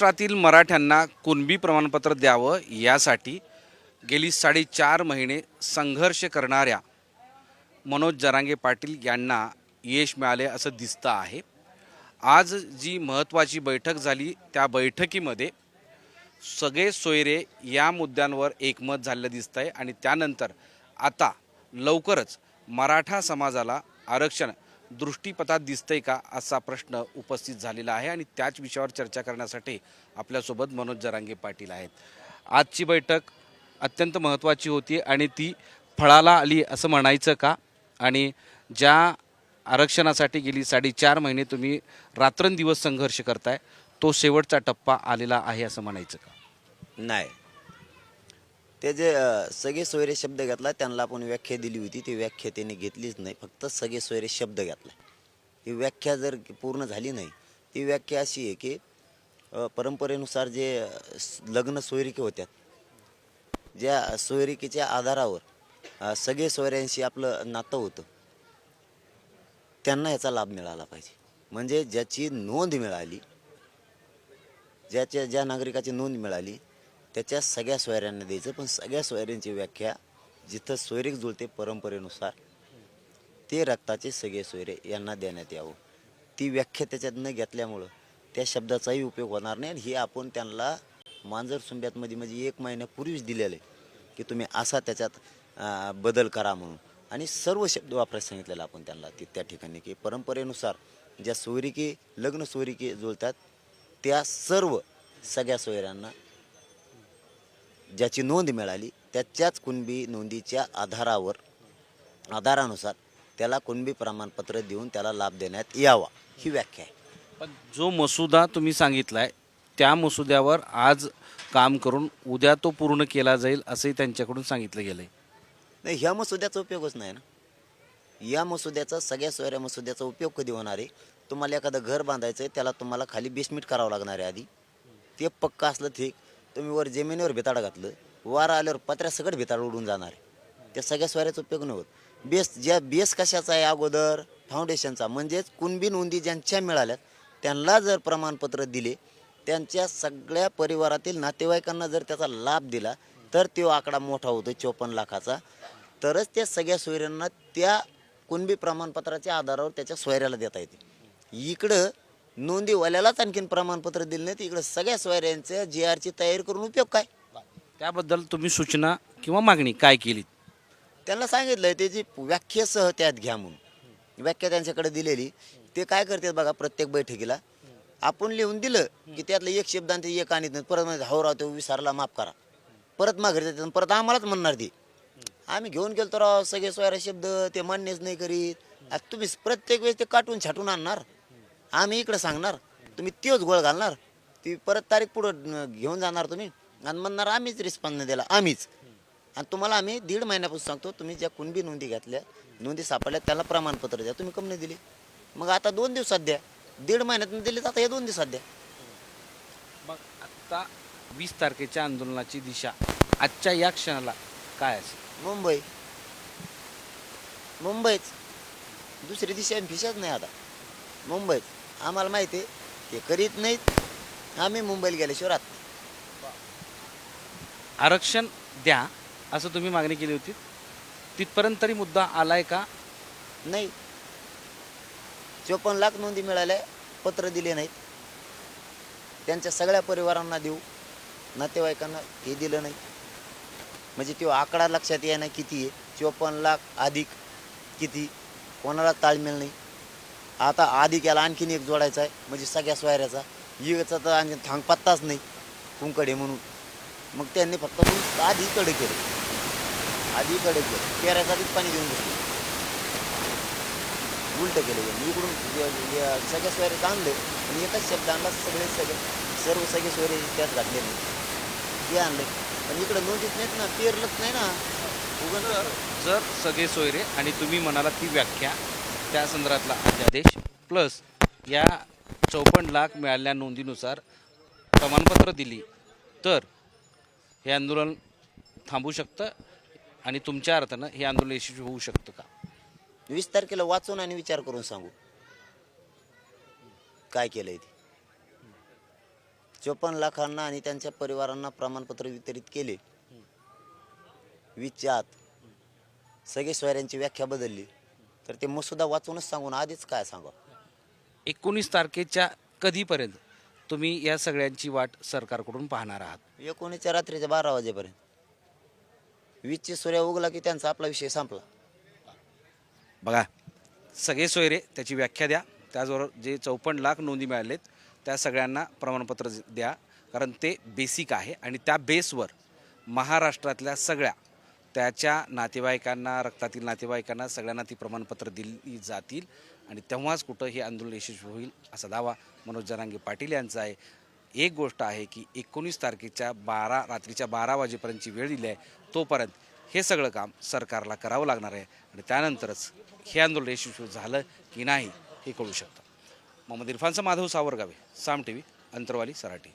महाराष्ट्रातील मराठ्यांना कुणबी प्रमाणपत्र द्यावं यासाठी गेली साडेचार महिने संघर्ष करणाऱ्या मनोज जरांगे पाटील यांना यश मिळाले असं दिसतं आहे. आज जी महत्त्वाची बैठक झाली त्या बैठकीमध्ये सगळे सोयरे या मुद्द्यांवर एकमत झालेलं दिसतं आहे आणि त्यानंतर आता लवकरच मराठा समाजाला आरक्षण दृष्टीपथात दिसतंय का असा प्रश्न उपस्थित झालेला आहे आणि त्याच विषयावर चर्चा करण्यासाठी आपल्यासोबत मनोज जरांगे पाटील आहेत. आजची बैठक अत्यंत महत्त्वाची होती आणि ती फळाला आली असं म्हणायचं का? आणि ज्या आरक्षणासाठी गेली साडेचार महिने तुम्ही रात्रंदिवस संघर्ष करताय तो शेवटचा टप्पा आलेला आहे असं म्हणायचं का? नाही. ते जे सगळे सोयरे शब्द घेतला त्यांना आपण व्याख्या दिली होती. ती व्याख्या त्यांनी घेतलीच नाही. फक्त सगळे सोयरे शब्द घेतला. ती व्याख्या जर पूर्ण झाली नाही ती व्याख्या अशी आहे की परंपरेनुसार जे लग्न सोयरिके होत्या ज्या सोयरिकेच्या आधारावर सगळे सोयऱ्यांशी आपलं नातं होतं त्यांना याचा लाभ मिळाला पाहिजे. म्हणजे ज्याची नोंद मिळाली ज्याच्या ज्या नागरिकाची नोंद मिळाली त्याच्या सगळ्या सोयऱ्यांना द्यायचं पण सगळ्या सोयऱ्यांची व्याख्या जिथं सोयरीक जुळते परंपरेनुसार ते रक्ताचे सगळे सोयरे यांना देण्यात यावं. ती व्याख्या त्याच्यात न घेतल्यामुळं त्या शब्दाचाही उपयोग होणार नाही आणि हे आपण त्यांना मांजर सुंब्यातमध्ये म्हणजे एक महिन्यापूर्वीच दिलेलं आहे की तुम्ही असा त्याच्यात बदल करा म्हणून. आणि सर्व शब्द वापरायला सांगितलेला आपण त्यांना ती त्या ठिकाणी की परंपरेनुसार ज्या सोयरिके लग्न सोयरिकी जुळतात त्या सर्व सगळ्या सोयऱ्यांना ज्याची नोंद मिळाली त्याच्याच कुणबी नोंदीच्या आधारावर आधारानुसार त्याला कुणबी प्रमाणपत्र देऊन त्याला लाभ देण्यात यावा ही व्याख्या आहे. पण जो मसुदा तुम्ही सांगितलाय त्या मसुद्यावर आज काम करून उद्या तो पूर्ण केला जाईल असंही त्यांच्याकडून सांगितलं गेलंय. नाही ह्या मसुद्याचा उपयोगच नाही ना. या मसुद्याचा सगळ्या सोयऱ्या मसुद्याचा उपयोग कधी होणार आहे? तुम्हाला एखादं घर बांधायचं आहे त्याला तुम्हाला खाली बेसमेंट करावं लागणार आहे आधी. ते पक्का असलं ठीक तुम्ही वर जमिनीवर भिताडा घातलं वारा आल्यावर पत्र्या सगळं भिताड उडून जाणार आहे. त्या सगळ्या स्वाऱ्याचा उपयोग नाही होत. बेस ज्या बेस कशाचा आहे अगोदर फाउंडेशनचा म्हणजेच कुणबी नोंदी ज्यांच्या मिळाल्यात त्यांना जर प्रमाणपत्र दिले त्यांच्या सगळ्या परिवारातील नातेवाईकांना जर त्याचा लाभ दिला तर तो आकडा मोठा होतो चोपन्न लाखाचा. तरच त्या सगळ्या सोयऱ्यांना त्या कुणबी प्रमाणपत्राच्या आधारावर त्याच्या सोयऱ्याला देता येते. इकडं नोंदीवाल्यालाच आणखीन प्रमाणपत्र दिलं नाही. तर इकडं सगळ्या सोयऱ्यांच्या जी आरची तयारी करून उपयोग काय? त्याबद्दल तुम्ही सूचना किंवा मागणी काय केली? त्यांना सांगितलंय त्याची व्याख्येसह त्यात घ्या म्हणून. व्याख्या त्यांच्याकडे दिलेली. ते काय करतात बघा प्रत्येक बैठकीला. आपण लिहून दिलं की त्यातलं एक शब्दांत एक आणत नाही परत म्हणजे हो राव तो विसरला माफ करा. परत माघारी परत आम्हालाच म्हणणार ते. आम्ही घेऊन गेलो तर सगळे सोयरा शब्द ते मान्यच नाही करीत. आता तुम्ही प्रत्येक वेळेस ते काटून छाटून आणणार. आम्ही इकडं सांगणार तुम्ही तेच गोळ घालणार ती परत तारीख पुढं घेऊन जाणार तुम्ही. आणि म्हणणार आम्हीच रिस्पॉन्स नाही दिला आम्हीच. आणि तुम्हाला आम्ही दीड महिन्यापासून सांगतो तुम्ही ज्या कुणबी नोंदी घेतल्या नोंदी सापडल्या त्याला प्रमाणपत्र द्या तुम्ही कमी नाही दिले. मग आता दोन दिवसात द्या. दीड महिन्यात दिले तर आता हे दोन दिवसात द्या. मग आत्ता वीस तारखेच्या आंदोलनाची दिशा आजच्या या क्षणाला काय असेल? मुंबई. मुंबईच दुसरी दिशा फिशाच नाही आता. मुंबईत. आम्हाला माहिती आहे ते करीत नाहीत. आम्ही मुंबईला गेल्याशिवाय राहत नाही. आरक्षण द्या असं तुम्ही मागणी केली होती. तिथपर्यंत तरी मुद्दा आलाय का? नाही. चोपन्न लाख नोंदी मिळाल्या पत्र दिले नाहीत. त्यांच्या सगळ्या परिवारांना देऊ नातेवाईकांना हे दिलं नाही. म्हणजे तो आकडा लक्षात येणार किती आहे चोपन्न लाख अधिक किती कोणाला ताळमेळ नाही. आता आधी केला आणखीन एक जोडायचा आहे म्हणजे सगळ्या सोयऱ्याचा. याचा तर आणखी थांग पत्ताच नाही कुंकडे म्हणून. मग त्यांनी फक्त आधी कडे केलं. आधीकडे केलं. पेरायचं आधीच पाणी देऊन बसलं उलट केलं यांनी इकडून य- य- सगळ्या सोयरे आणले आणि एकाच शब्दांना सगळे सगळे सर्व सगळे सोयरे त्यात घातले नाही. ते आणले. पण इकडं नोंदीत नाहीत ना पेरलंच नाही ना. उगन जर सगळे सोयरे आणि तुम्ही म्हणाला ती व्याख्या त्या संदर्भातला अध्यादेश. प्लस या चौपन्न लाख मिळालेल्या नोंदीनुसार प्रमाणपत्र दिली. तर हे आंदोलन थांबू शकतं आणि तुमच्या अर्थानं हे आंदोलन यशस्वी होऊ शकतं का? वीस तारखेला वाचून आणि विचार करून सांगू. काय केलंय ते? चोपन्न लाखांना आणि त्यांच्या परिवारांना प्रमाणपत्र वितरित केले. वीसच्या आत सगळे सोयऱ्यांची व्याख्या बदलली. तर ते मसुदा वाचूनच सांगून आधीच काय सांगा एकोणीस तारखेच्या कधीपर्यंत तुम्ही या सगळ्यांची वाट सरकारकडून पाहणार आहात? एकोणीसच्या रात्रीच्या बारा वाजेपर्यंत. वीसची सूर्य उगला की त्यांचा आपला विषय संपला. बघा सगळे सोयरे त्याची व्याख्या द्या. त्याचबरोबर जे चौपन्न लाख नोंदी मिळालेत त्या सगळ्यांना प्रमाणपत्र द्या. कारण ते बेसिक आहे आणि त्या बेसवर महाराष्ट्रातल्या सगळ्या त्याच्या नातेवाईकांना रक्तातील नातेवाईकांना सगळ्यांना ती प्रमाणपत्र दिली जातील आणि तेव्हाच कुठं हे आंदोलन यशस्वी होईल असा दावा मनोज जरांगे पाटील यांचा आहे. एक गोष्ट आहे की एकोणीस तारखेच्या बारा रात्रीच्या बारा वाजेपर्यंतची वेळ दिली आहे तोपर्यंत हे सगळं काम सरकारला करावं लागणार आहे आणि त्यानंतरच हे आंदोलन यशस्वी झालं की नाही हे कळू शकतं. मोहम्मद इरफानचा माधव सावरगावे साम टी व्ही अंतरवाली सराठी